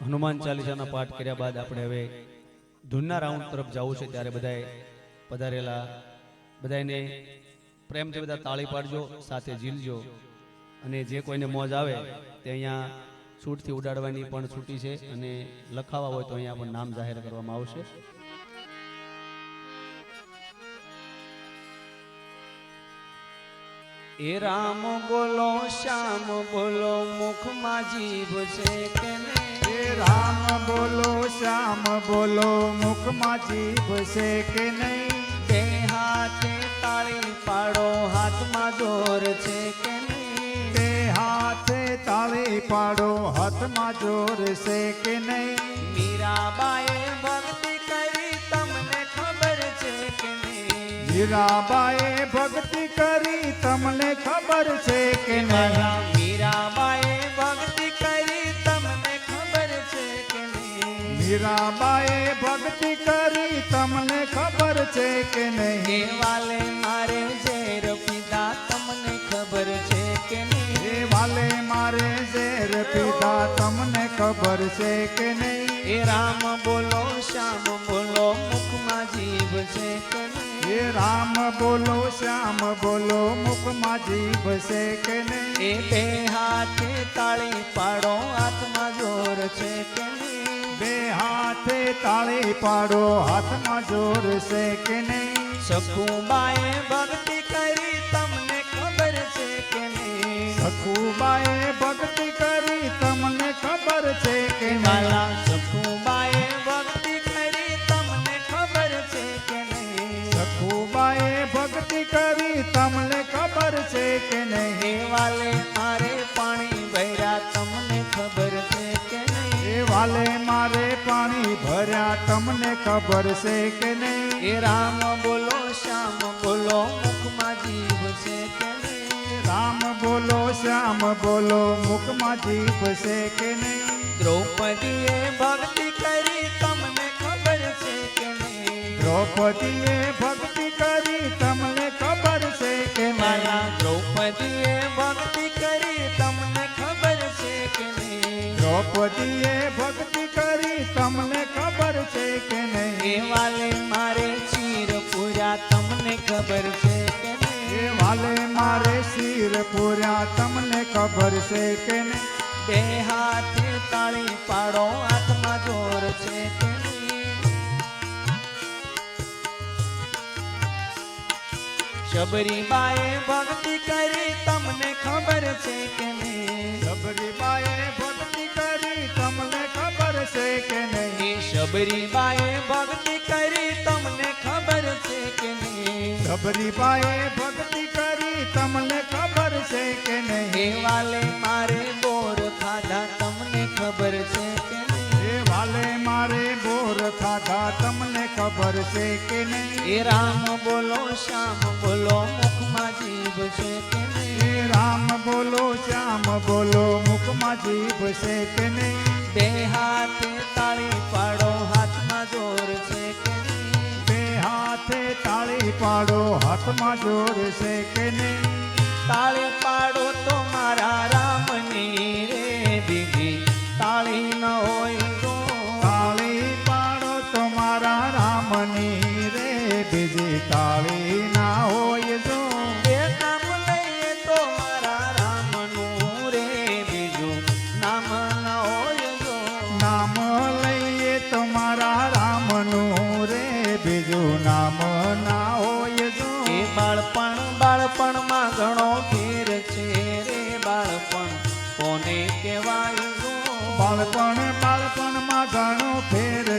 હનુમાન ચાલીસાના પાઠ કર્યા બાદ આપણે હવે ધૂનના રાઉન્ડ તરફ જવું છે ત્યારે બધાએ પધારેલા બધાને પ્રેમથી બધા તાળી પાડજો, સાથે ઝીલજો. અને જે કોઈને મોજ આવે તે અહીંયા છૂટથી ઉડાડવાની પણ છૂટી છે અને લખાવા હોય તો અહીંયા પણ નામ જાહેર કરવામાં આવશે. એ રામ બોલો શ્યામ બોલો મુખમાં જીભ છે કે નહીં? હે રામ બોલો શ્યામ બોલો મુખમાં જીભ છે કે નહીં બે હાથે તાળી પાડો હાથમાં જોર છે કે નહીં? બે હાથે તાળી પાડો હાથમાં જોર છે કે નહીં મીરાબાએ ભક્તિ કરી તમને ખબર છે કે નહીં? મારા મીરાબાએ ભક્તિ કરી તમને ખબર છે કે નહીં? મીરાબાએ ભક્તિ કરી તમને ખબર છે કે નહીં? વાલે મારે ઝેર પીધા તમને ખબર છે કે નહીં? વાલે મારે ઝેર પીધા તમને ખબર છે કે નહીં? એ રામ બોલો શ્યામ બોલો મુખમાં જીવ છે કે નહીં? હે રામ બોલો શ્યામ બોલો મુખમાં જીભ છે કે એ નહીં બે હાથે તાળી પાડો હાથમાં જોર છે કે નહીં? બે હાથે તાળી પાડો હાથમાં જોર છે કે નહીં? સખુબાએ ભક્તિ કરી તમને ખબર છે કે નહીં? સખુબાએ ભક્તિ કરી તમને ખબર છે કે નહીં? કે નહીં? મારે પાણી ભર્યા તમને ખબર છે કે નહીં? એ મારે પાણી ભર્યા તમને ખબર છે કે નહીં? એ રામ બોલો શ્યામ બોલો મુખમાં જીભ છે કે નહીં? રામ બોલો શ્યામ બોલો મુખમાં જીભ છે કે નહીં? દ્રૌપદીએ ભક્તિ કરી તમને ખબર છે કે નહીં? દ્રૌપદીએ ભક્તિ કરી તમને કે મારા દ્રૌપદીએ ભક્તિ કરી તમને ખબર છે કે નહીં? દ્રૌપદીએ ભક્તિ કરી તમને ખબર છે કે નહીં? વાલે મારે ચીર પૂરા તમને ખબર છે કે નહીં? વાલે મારે શિર પૂરા તમને ખબર છે કે નહીં? બે હાથે તાળી પાડો આત્મા જોર છે કે નહીં શબરીબાએ ભક્તિ કરી તમને ખબર છે કે નહીં? શબરીબાએ ભક્તિ કરી તમને ખબર છે કે નહીં? શબરી બાએ ભક્તિ કરી તમને ખબર છે કે નહીં? શબરીબાએ ભક્તિ કરી તમને ખબર છે કે નહીં? વાલે મારે બોર ખાધા તમને ખબર છે કે નહીં? વાલે મારે બોર ખાધા તમને ખબર છે કે નહીં? એ રામ બોલો શ્યામ બોલો મુખમાં જીભ છે કે નહીં? એ રામ બોલો શ્યામ બોલો મુખમાં જીભ છે કે નહીં? બે હાથે તાળી પાડો હાથમાં જોર છે કે નહીં? બે હાથે તાળી પાડો હાથમાં જોર છે કે નહીં? તાળી પાડો તો મારા રામની રે બીજી. તાળી ન હોય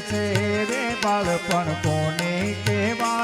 છે રે બાળપણ કોને કહેવાય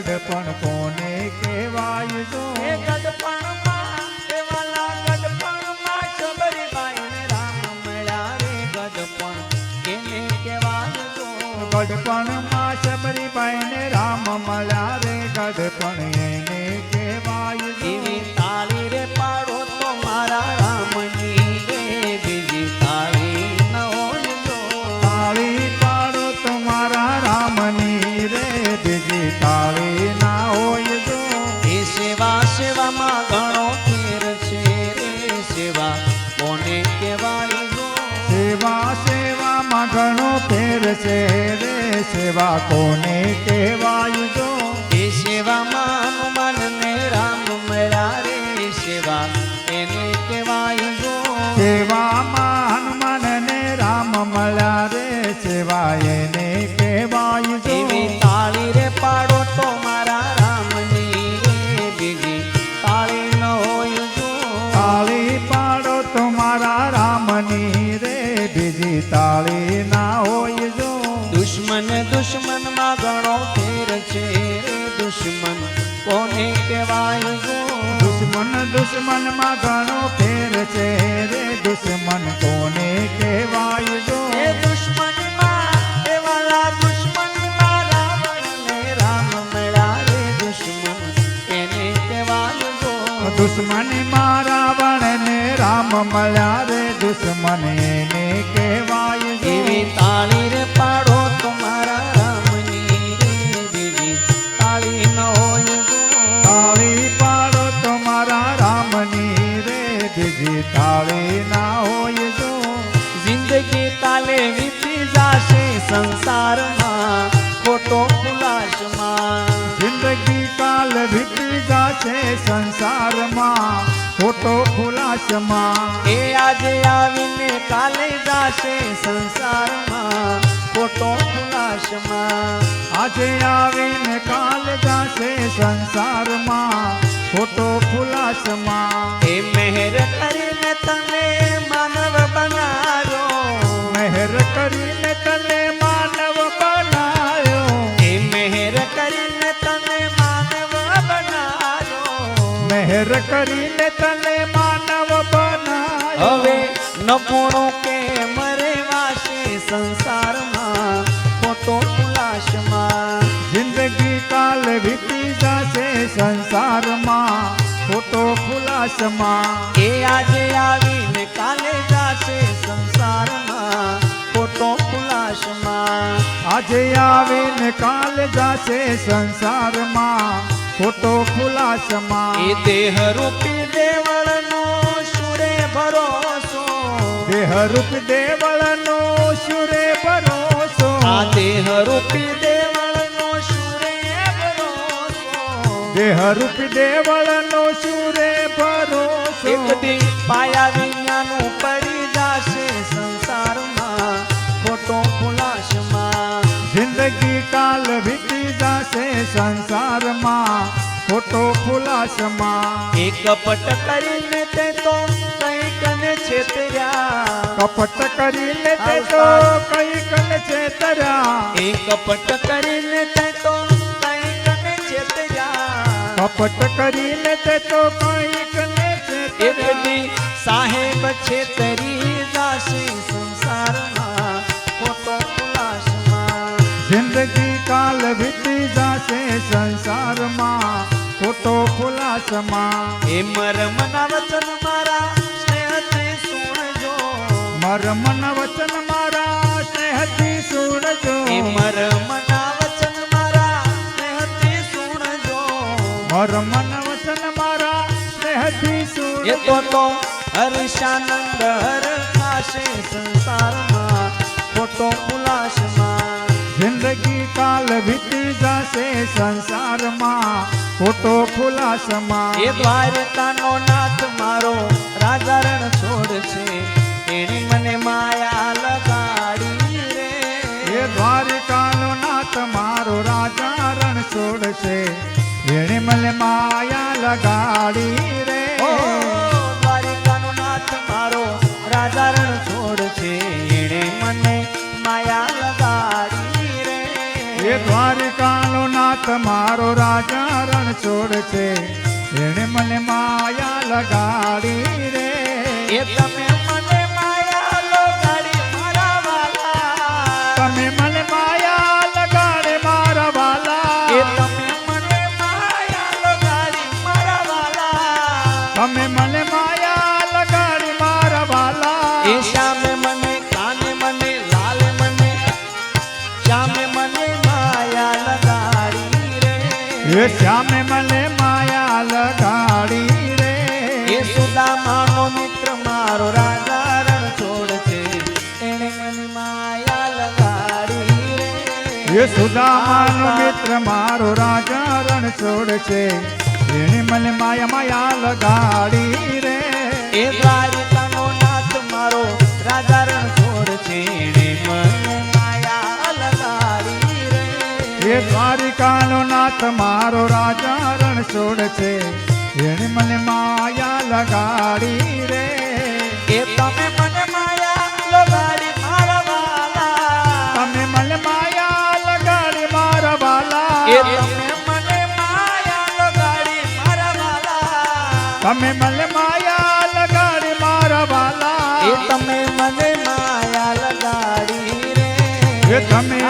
ગડપણ કોને કહેવાય? જો એ ગડપણ એને કહેવાય? માં શબરીબાઈ ને રામ મળ્યા રે ગડપણ એને કહેવાય. સેવા કોને કહેવાય? ને રામ મળ્યા રે દુશ્મન ને કહેવાય એવી તાળી રે પાડો તમારા રામની રે તાળી ન હોય તાળી પાડો તમારા રામની રે બીજી તાળી ના હોય જો જિંદગી તાલે વીતી જાશે સંસારમાં ખોટો ખુલાસમાં. જિંદગી કાલ વીતી જાશે સંસારમાં. ખોટો ખુલાસમાં. એ આજે આવીને કાલે જાશે સંસારમાં. ખોટો ખુલાસમાં. આજે આવીને કાલ જાશે સંસારમાં. ખોટો ખુલાસમાં. એ મહેર કરીને તમે માનવ બનાવ્યો. મહેર કરીને તને માનવ બનાયો એ મહેર કરીને તમે માનવ બનાવ્યો. મહેર કરીને નપુણો કે મરે વાશે સંસારમાં, ખોટો ખુલાસમાં જિંદગી કાલ વીતી જશે સંસારમાં, ખોટો ખુલાસમાં એ આજે આવીને કાલે જશે સંસારમાં, ખોટો ખુલાસમાં આજે આવીને કાલે જશે સંસારમાં, ખોટો ખુલાસમાં એ દેહ રૂપી દેવળનો દેહરૂપ દેવળનો શુરે ભરોસો. આ દેહ રૂપી દેવળનો સુરે ભરોસો. દેહરૂપ દેવળનો શુરે ભરોસો. એક દી પાયા વિજ્ઞાનું પડી જાશે સંસારમાં ખોટો ખુલાસમાં જિંદગી કાલ વીતી જાશે સંસારમાં ખોટો ખુલાસમાં એક પટ કરીને તે તો ને છેતર્યા કપટ કરી લે તે તો કંઈક ને છેતર્યા એ કપટ કરીને તે તો કંઈક ને છેતર્યા કપટ કરી લે તે તો કઈ ને એક છેતર્યા સાહેબ છેતરી જાશે સંસારમાં ખોટો ખુલાસમાં જિંદગી કાલ વીતી જાશે સંસારમાં ખોટો ખુલાસમાં એ મરમના વચન મારા મરમન વચન મારા સ્નેહથી સુણજો. એ મન વચન મારા સ્નેહથી સુણજો. મરમન વચન મારા સ્નેહથી એ સુણજો. તો તો હર્ષાનંદ હર ખાશે સંસારમાં. ખોટો ખુલાસમાં. જિંદગી કાલ વીતી જશે સંસારમાં. ખોટો ખુલાસમાં. એ દ્વારકાનો નાથ મારો રાજા રણ છોડ છે એણે મને માયા લગાડી રે. એ દ્વારિકાનો નાથ મારો રાજા રણ છોડશે. એણે મને માયા લગાડી રે. ઓ દ્વારિકાનો નાથ મારો રાજા રણ છોડશે. એણે મને માયા લગાડી રે. એ દ્વારિકાનો નાથ મારો રાજા રણ છોડશે. એણે મને માયા લગાડી રે. એ તમે શ્યામે મને માયા લગાડી રે. એ સુદામાનો મિત્ર મારો રાજા રણ છોડ છે. એણે મને માયા લગાડી રે. એ સુદામાનો મિત્ર મારો રાજા રણ છોડ છે. એણે મને માયા માયા લગાડી રે. એ દ્વારિકાનો નાથ મારો એ દ્વારિકાનો નાથ મારો રાજા રણ છોડ છે એણે મને માયા લગાડી રે. એ તમે મને માયા લગાડી મારા વાલા. તમે મને માયા લગાડી મારા વાલા. એ તમે મને માયા લગાડી મારા વાલા. તમે મને માયા લગાડી મારા વાલા. એ તમે મને માયા લગાડી રે. એ તમે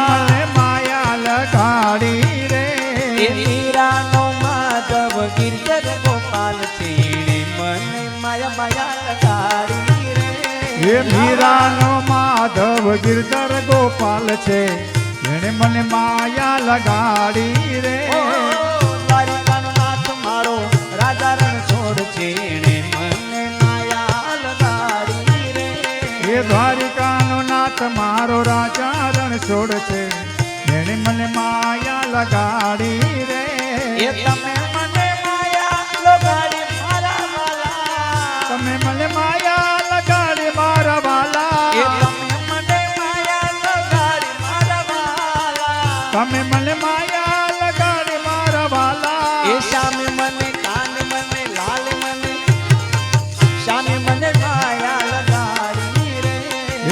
માયા માયા લગાડી રે. એ મીરાનો માધવ ગિરધર ગોપાલ છે. એણે મને માયા લગાડી રે. નાથ મારો રાજા રણ છોડ છે. એણે મને માયા લગાડી રે. એ દ્વારિકાનો નાથ મારો રાજા રણ છોડ છે. એણે મને માયા લગાડી રે. એ તમે તમે મને માયા લગાડી મારા વાલા. તમે મને માયા લગાડી મારા વાલા. તમે મને માયા લગાડી મારા વાલા. એ શ્યામે મને કાન મને લાલ મને શ્યામે મને માયા લગાડી રે.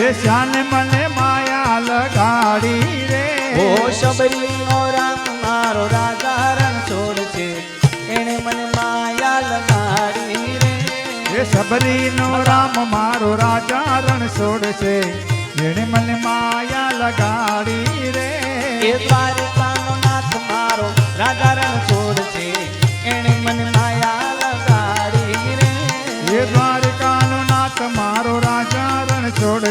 એ શાને મને માયા લગાડી રે. ઓ શબરીનો રામ મારો રાજા સબરીનો રામ મારો રાજા રણ છોડ છે એણે મને માયા લગાડી રે. એ દ્વારકાનો નાથ મારો રાજા રણ છોડ છે એણે મને માયા લગાડી રે. એ દ્વારકાનો નાથ મારો રાજા રણ છોડ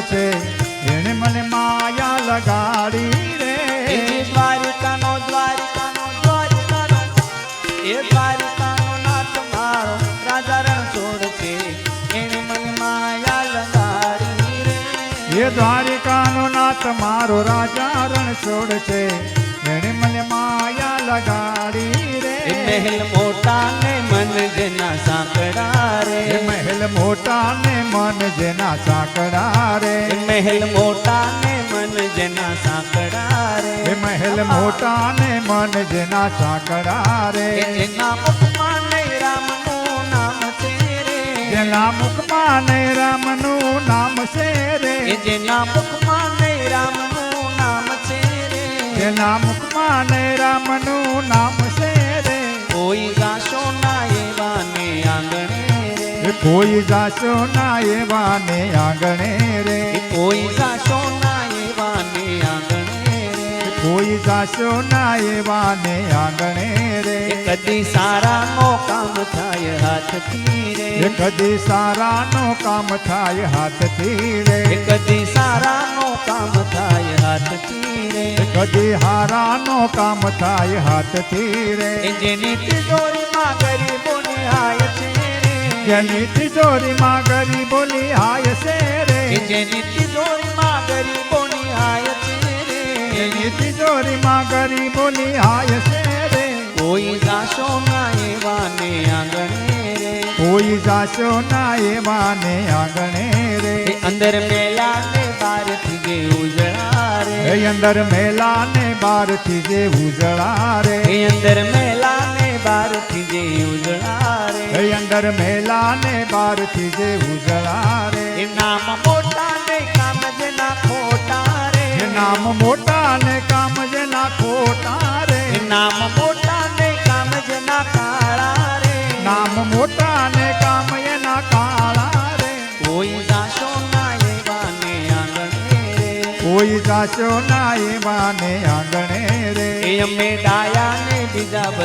મારો રાજા રણ છોડ છે એને મને માયા લગાડી રે. મહેલ મોટા ને મન જેના સાંકડા રે. મહેલ મોટા ને મન જેના સાંકડા રે. મહેલ મોટા ને મન જેના સાંકડા રે. મહેલ મોટા ને મન જેના સાંકડા રે. એના મુખમાં રામનું નામ છે રે. જેના મુખમાં ને રામનું નામ છે રે. જેના મુખમાં રામનું નામ છે રે. જેના મુખમાં ને રામનું નામ છે રે. કોઈ ગાશો ના એવા ને આંગણે રે. કોઈ ગાશો ના એવા ને આંગણે રે. કોઈ ગાશો ના એવા ને આંગણે કોઈ જાશો ના એવા ને આંગણે રે. કદી સારા નો કામ થાય હાથથી રે. કદી સારા સારાનો કામ થાય હાથથી રે. કદી સારા નો કામ થાય હાથથી રે. કદી હારા નો કામ થાય હાથથી રે. જેની તિજોરીમાં બોલી હાય છે જેની તિજોરીમાં ગરીબોની હાય છે રે. જેની તિજોરીમાં ગરીબોની હાય છે ગરી બોલી હાય છે રે. કોઈ જાશો ના એવા ને આંગણે રે. કોઈ જાશો ના એવા ને આંગણે રે. અંદર મેલા ને બારથી જે ઉજળા રે. એ અંદર મેલા ને બારથી જે ઉજળા રે. એ અંદર મેલા ને બારથી જે ઉજળા રે. એ અંદર મેલા ને બારથી જે ઉજળા રે. એ નામ મોટા ને કામ જેના ખોટા રે. નામ મોટા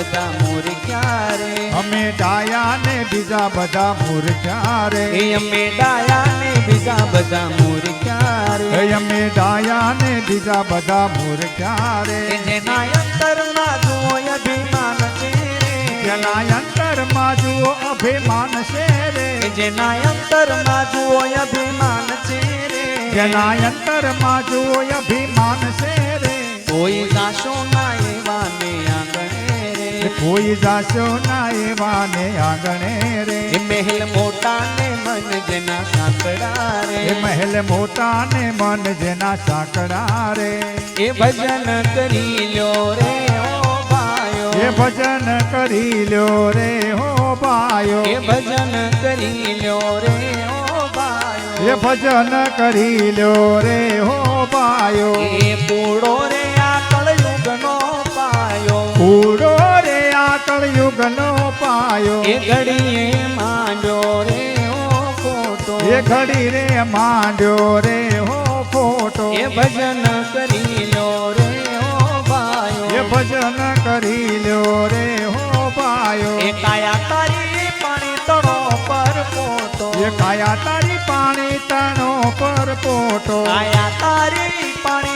બધા મૂર્ખ્યા રે અમે ડાયા ને બીજા બધા મૂર્ખ્યા રે એ અમે ડાયા ને બીજા બધા મૂર્ખ્યા રે એ અમે ડાયા ને બીજા બધા મૂર્ખ્યા રે એ જેના અંતરમાં જુઓ અભિમાન છે રે જેના અંતરમાં જુઓ અભિમાન છે રે એ જેના અંતરમાં જુઓ અભિમાન છે રે જેના અંતરમાં જુઓ અભિમાન છે રે કોઈ જાશો ના એવા ને આંગણે રે કોઈ જાશો ના એવા ને આંગણે રે. મહેલ મોટા ને મન જેના સાંકડા રે. મહેલ મોટા ને મન જેના સાંકડા રે. એ ભજન કરી લ્યો રે ઓ ભાયો એ ભજન કરી લ્યો રે હો બાયો એ ભજન કરી લ્યો રે હો ભાયો એ ભજન કરી લ્યો રે હો બાયો એ પૂડો રે આ કળયુગનો પાયો. પૂડો રે આ કળયુગનો પાયો. એ ઘડીએ માંડ્યો રે હો ખોટો એ ઘડી રે માંડ્યો રે હો ખોટો એ ભજન કરી લો રે હો ભાયો. એ ભજન કરી લો રે હો બાયો એ કાયા તારી પાણી તણો પર પોટો એ કાયા તારી પાણી તણો પર પોટો કાયા તારી પાણી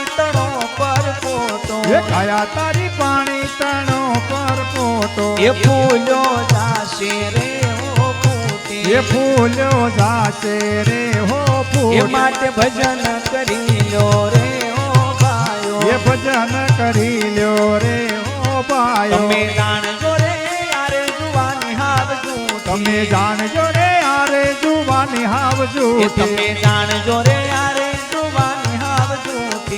પર પોતો. એ કાયા તારી પાણી તણો પર પોતો. એ ફૂલો જાશે રે હો ફૂટી. એ ફૂલો જાશે રે હો એ માટે ભજન કરી લો રે ઓ ભાયો એ ભજન કરી લ્યો રે હો બાયો તમે જાણજો રે આરે જુવાની હાવ જૂઠી. તમે જાણજો રે આરે જુવાની હાવ એ તમે જાણજો રે જૂઠી.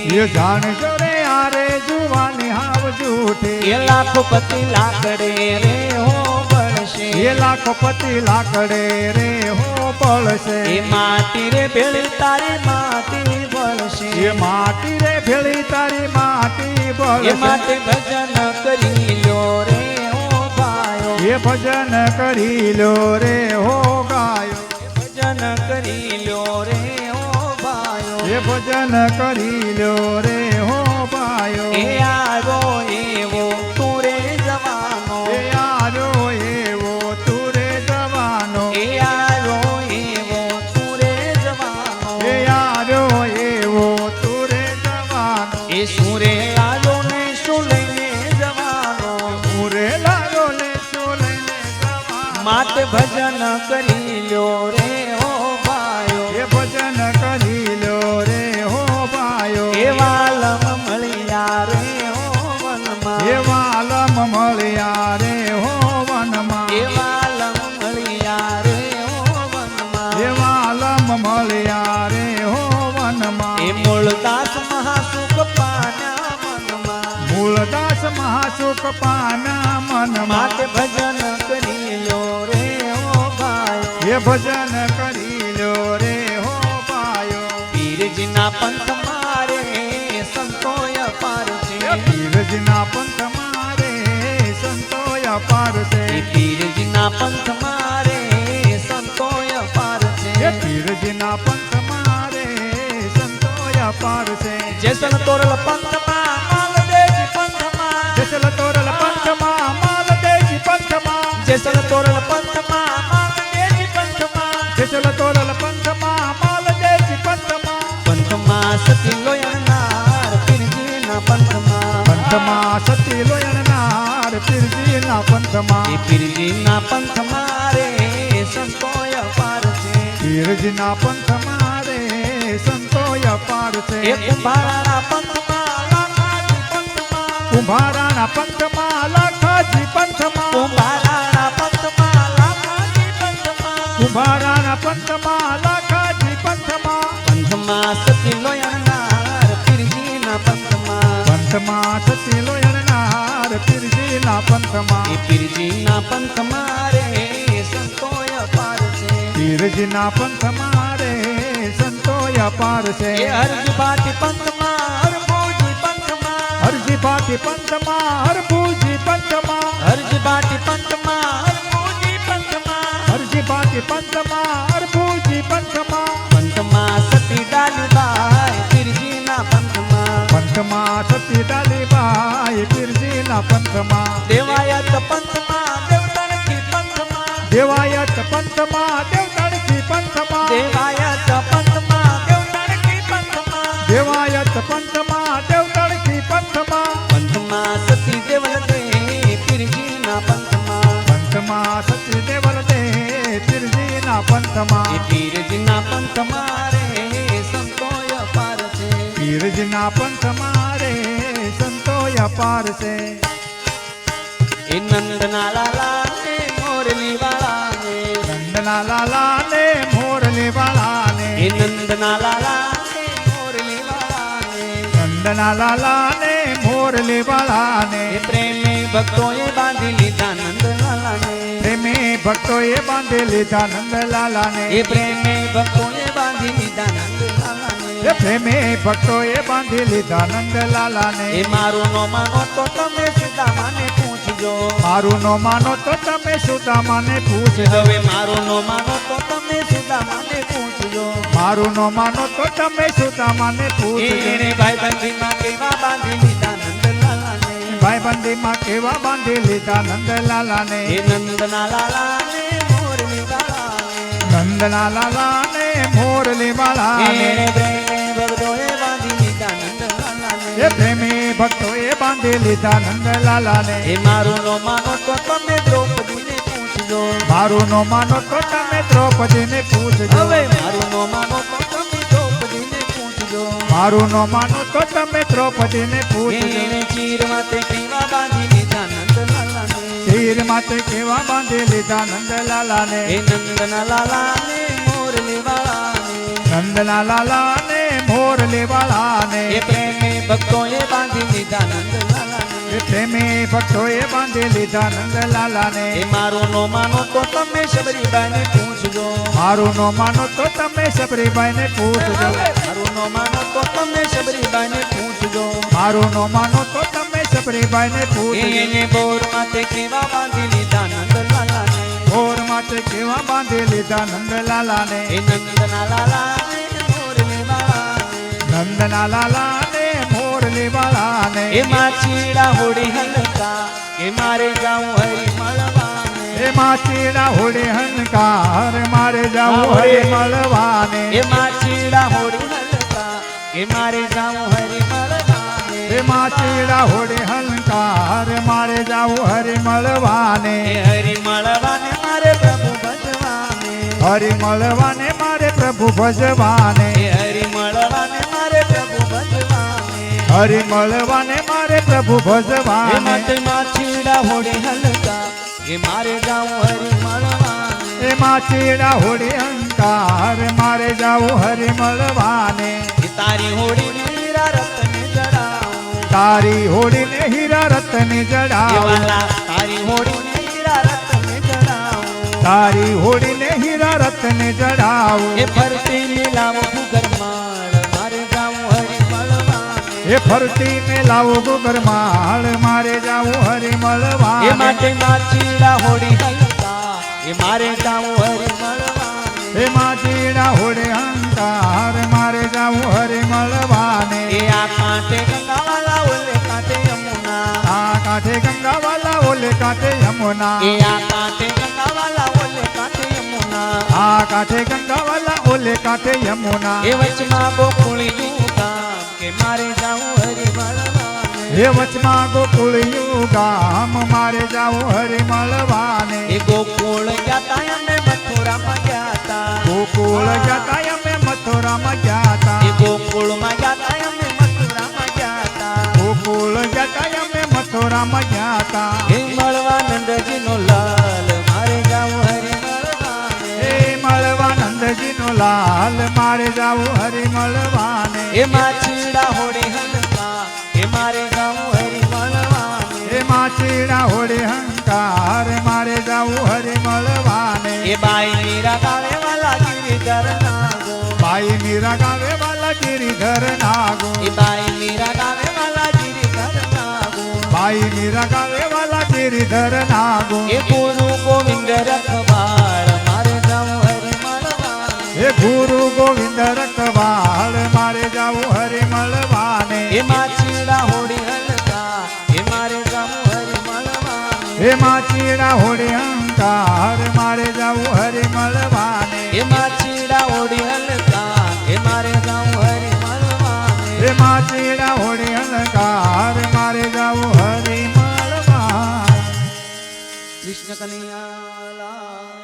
એ જાણજો રે આરે જુવાની હાવ જૂઠી એ લાખપતિ લાકડે રે હો બળશે એ લાખપતિ લાકડે રે હો બળશે એ માટી રે ભેળી તારી માટી બળશે એ માટી રે ભેળી તારી માટી એ બળશે માટે ભજન કરી લ્યો રે ઓ ભાયો એ ભજન કરી લો રે હો ગાયો ભજન કરી લ્યો રે ઓ ભાયો એ ભજન કરી લો રે હો પાયો એ આવ્યો એવો તુરે જવાનો. એ આર્યો એવો તુરે જવાનો. એ આવ્યો એવો તુરે જવાનો. એ આર્યો એવો તુરે જવાનો. એ સુરે લાલો ને શું લઈને જવાનો. સુરે લાલો લે શું લઈને જવાનો. માત ભજન કરી મહાસુખ મન માટે ભજન કરી લો રે હો ભાઈ. હે ભજન કરી લો રે હો પાયો પીરજીના પંથ મારે સંતોય પાર છે. પીરજીના પંથ મારે સંતોય પાર છે. પીરજીના પંથ મારે સંતોય પાર છે. પીરજીના પંથ મારે સંતોય પાર છે. જે સંતોરલ પંથ માલદેજી જેસલ તોરલ પંથમાં માલદેજી પંથમાં. જેસલ તોરલ પંથમાં માલદેજી પંથમાં. પંથમાં સતી લોયણનાર પીરજીના પંથમાં. પંથમાં સતી લોયણનાર પીરજીના પંથમાં. એ પીરજીના પંથમાં રે સંતોય પાર છે. પીરજીના પંથમાં રે સંતોય પાર છે. એ કુંભારાના પંથમાં લાખાજી પંથમાં. કુંભારાના પંથમાં લાખાજી પંથમાં. પંથમાં પંથમાં લાખાજી પંથમાં. પંથમાં સતી લોયણનાર પીરજીના પંથમાં. પંથમાં સતી લોયણનાર પીરજીના પંથમાં. એ પીરજીના પંથમાં રે સંતોય પાર છે. પીરજીના પંથમાં રે સંતોય પાર છે. એ હરજી પાટી પંથમાં. હરજી પાટી પંથમાં હરભુજી પંથમાં હરભુજી પંથમાં પંથમાં સતી ડાલીબાઈ પીરજીના પંથમાં પંથમાં સતી ડાલીબાઈ પીરજીના પંથમાં દેવાયત પંથમાં દેવતણકી પંથમાં દેવાયત પંથમાં પંથમાં પીરજીના પંથમાં રે સંતોય અપાર છે. પીરજીના પંથમાં રે સંતોય અપાર છે. એ નંદના લાલા ને મોરલી વાળા ને નંદના લાલા ને મોરલી વાળા ને એ નંદના લાલા ને મોરલી વાળા ને નંદના લાલા ને મોરલી વાળા ને પ્રેમી ભક્તોએ બાંધી લીધા પ્રેમે ભક્તોએ બાંધી લીધા નંદલાલા ને એ પ્રેમે ભક્તોએ બાંધી લીધા નંદલાલા એ પ્રેમે ભક્તોએ બાંધી લીધા નંદલાલા ને એ મારું નો માનો તો તમે સીધા માને પૂછજો. મારું નો માનો તો તમે સુદામાને પૂછજો. હવે મારું નો માનો તો તમે સીધા માને પૂછજો. મારું નો માનો તો તમે સુદામાને પૂછજો. એને ભાઈ બંધીમાં કેવા બાંધી લીધા નંદલાલા ને ભાઈબંધીમાં કેવા બાંધી લીધા નંદલાલા ને એ નંદના લાલા ને મોરલી વાળા ને નંદના લાલા ને મોરલી વાળા ને ભક્તોએ બાંધી લીધા નંદલાલા ને પ્રેમી ભક્તોએ બાંધી લીધા નંદલાલા ને એ મારું નો માનો તો તમે દ્રૌપદીને પૂછજો મારું નો માનો તો તમે દ્રૌપદીને પૂછજો હવે મારું નો માનો મારું નો માનો તો તમે દ્રૌપદીને પૂછજો એને ચીર માતે કેવા બાંધી લીધા નંદલાલા ને શીર માતે કેવા બાંધી લીધા નંદલાલા ને એ નંદના લાલા ને મોર લેવાળા ને નંદના લાલા ને મોરલી વાળા ને એ પ્રેમે ભક્તોએ બાંધી લીધા નંદલાલા ને એ પ્રેમી ભક્તોએ બાંધી લીધા નંદલાલા ને એ મારું નો માનો તો તમે શબરીબાઈને પૂછજો. મારું નો માનો તો તમે સબરીબાઈ ને પૂછજો. મારું નો માનો તો તમે શબરીબાઈને પૂછજો. મારું નો માનો તો તમે સબરીબાઈ ને પૂછજો. એને બોર માથે કેવા બાંધી લીધા નંદલાલા ને બોર માથે કેવા બાંધી લીધા નંદલાલા ને એ નંદના લાલા ને ને નંદના લાલા ને મોરલી વાળા ને એ માછીડા હોડી હલકા એ મારે જાઉં હરી મળવા ને એ માચીડા હોડે હંકાર મારે જાવું હરે મળવાને. એ માછીડા હોડી હંકાર મારે જાવું હરી મળવાને. એ માચીડા હોડે હંકાર મારે જાવું હરે મળવાને. હરી મળવા ને મારે પ્રભુ ભજવાને. હરે મળવાને મારે પ્રભુ ભજવાને. હરી મળવા ને મારે પ્રભુ ભજવાને. હરે મળવાને મારે પ્રભુ ભજવાને. માટે માછીડા હોડી હલકા કે મારે જાઉં હરી મળવાને એ માચીડા હોડે હંકાર મારે જાવું હરી મળવાને એ તારી હોડી ને હીરા રતને જડાવું તારી હોડીને હીરા રતન જડાવું તારી હોડી ને હીરા રતને જડાવું તારી હોડીને હીરા રતન જડાવું એ ફરતી લીલાઓ ભૂગરમાળ એ ફરતી ને લાવો ગુગરમાળ મારે જાવું હરી એ મળવાને માટે માચીડા હોડી હંતા એ મારે જાવું હરી મળવા એ માચીડા હોડે હંકાર મારે જાવું હરી મળવાને એ આ કાંઠે ગંગાવાલા ઓલે કાંઠે યમુના. આ કાંઠે ગંગાવાલા ઓલે કાંઠે યમુના. એ આ કાંઠે ગંગાવાલા ઓલે કાંઠે યમુના. આ કાંઠે ગંગાવાલા ઓલે કાંઠે યમુના. એ વચમાં ગોકુળિયું ગામ કે મારે જાવું હરિમળવાને. હે વચમાં ગોકુળિયું ગામ મારે જાવું હરિમળવાને. એ ગોકુળ ગયા અમે મથુરામાં ગયા હતા ગોકુળ જતા અમે મથુરામાં ગયા હતા એ ગોકુળમાં ગયા અમે મથુરામાં ગયા હતા ગોકુળ જતા અમે મથુરામાં ગયા હતા હે મળવા નંદજી નો લાલ મારે જાવું મળવા નંદજી નો લાલ મારે જાવું હરી મળવાને. એ માછીડા હોડી હલકા એ મારે જાવું હરી મળવાને. એ માછીડા હોડી હંકાર મારે જાવું હરી મળવાને. એ બાઈ મીરા ગાવે વાલા ગિરિધર નાગો બાઈ મીરા ગાવે વાલા ગિરિધર નાગો એ બાઈ મીરા ગાવે વાલા ગિરિધર નાગો બાઈ મીરા ગાવે વાલા ગિરિધર નાગો એ ગુરુ ગોવિંદ રખવાળ ગુરુ ગોવિંદ રખવાળ મારે જાવું હરે મળવાને એ માછીડા હોડી હલકા એ મારે જાવું હરી મળવાને હે માચીડા હોડી હંકાર મારે જાવું હરે મળવાને એ માછીડા હોડી હલકા એ મારે જાવું હરે મળવાને હે માચીડા હોડી હંકાર મારે જાવું હરે મળવાને કૃષ્ણ કનૈયા